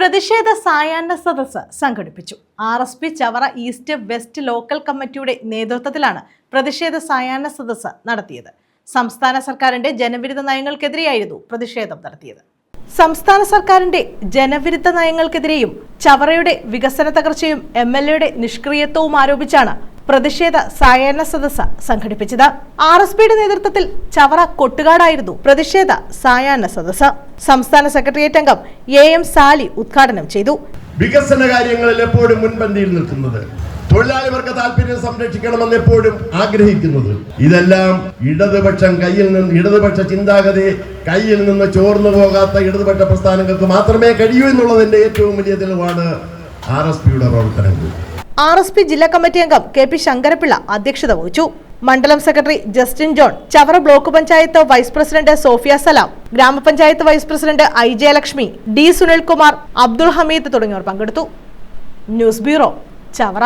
പ്രതിഷേധ സായാഹ്ന സദസ്സ് സംഘടിപ്പിച്ചു. R S P Chavara east west local കമ്മിറ്റിയുടെ നേതൃത്വത്തിലാണ് പ്രതിഷേധ സായാഹ്ന സദസ്സ് നടത്തിയത്. സംസ്ഥാന സർക്കാരിന്റെ ജനവിരുദ്ധ നയങ്ങൾക്കെതിരെയായിരുന്നു പ്രതിഷേധം നടത്തിയത്. സംസ്ഥാന സർക്കാരിന്റെ ജനവിരുദ്ധ നയങ്ങൾക്കെതിരെയും ചവറയുടെ വികസന തകർച്ചയും എം എൽ എയുടെ നിഷ്ക്രിയത്വവും ആരോപിച്ചാണ് പ്രതിഷേധ സായാഹ്ന സദസ്സ് സംഘടിപ്പിച്ചത്. ആർ എസ് പിയുടെ നേതൃത്വത്തിൽ ചവറ കൊട്ടുകാടായിരുന്നു പ്രതിഷേധ സായാഹ്ന സദസ്സ്. സംസ്ഥാന സെക്രട്ടേറിയറ്റ് അംഗം എ എം സാലി ഉദ്ഘാടനം ചെയ്തു. വികസന കാര്യങ്ങളിൽ എപ്പോഴും മുൻപന്തിയിൽ നിൽക്കുന്നത്. തൊഴിലാളി വർഗ താല്പര്യം സംരക്ഷിക്കണമെന്ന് എപ്പോഴും ആഗ്രഹിക്കുന്നത്. ഇതെല്ലാം ഇടതുപക്ഷം കയ്യിൽ നിന്ന് ഇടതുപക്ഷ ചിന്താഗതി കയ്യിൽ നിന്ന് ചോർന്നു പോകാത്ത ഇടതുപക്ഷ പ്രസ്ഥാനങ്ങൾക്ക് മാത്രമേ കഴിയൂ എന്നുള്ളതിന്റെ ഏറ്റവും വലിയ തെളിവാണ് ആർ എസ് പിയുടെ പ്രവർത്തനങ്ങൾ. ആർ എസ് പി ജില്ലാ കമ്മിറ്റി അംഗം കെ പി ശങ്കരപിള്ള അധ്യക്ഷത വഹിച്ചു. മണ്ഡലം secretary Justin John Chavara block panchayat vice president Sofia Salam gramapanchayat vice president I Jayalakshmi D Sunilkumar Abdul Hameed തുടങ്ങിയവർ പങ്കെടുത്തു. News bureau Chavara.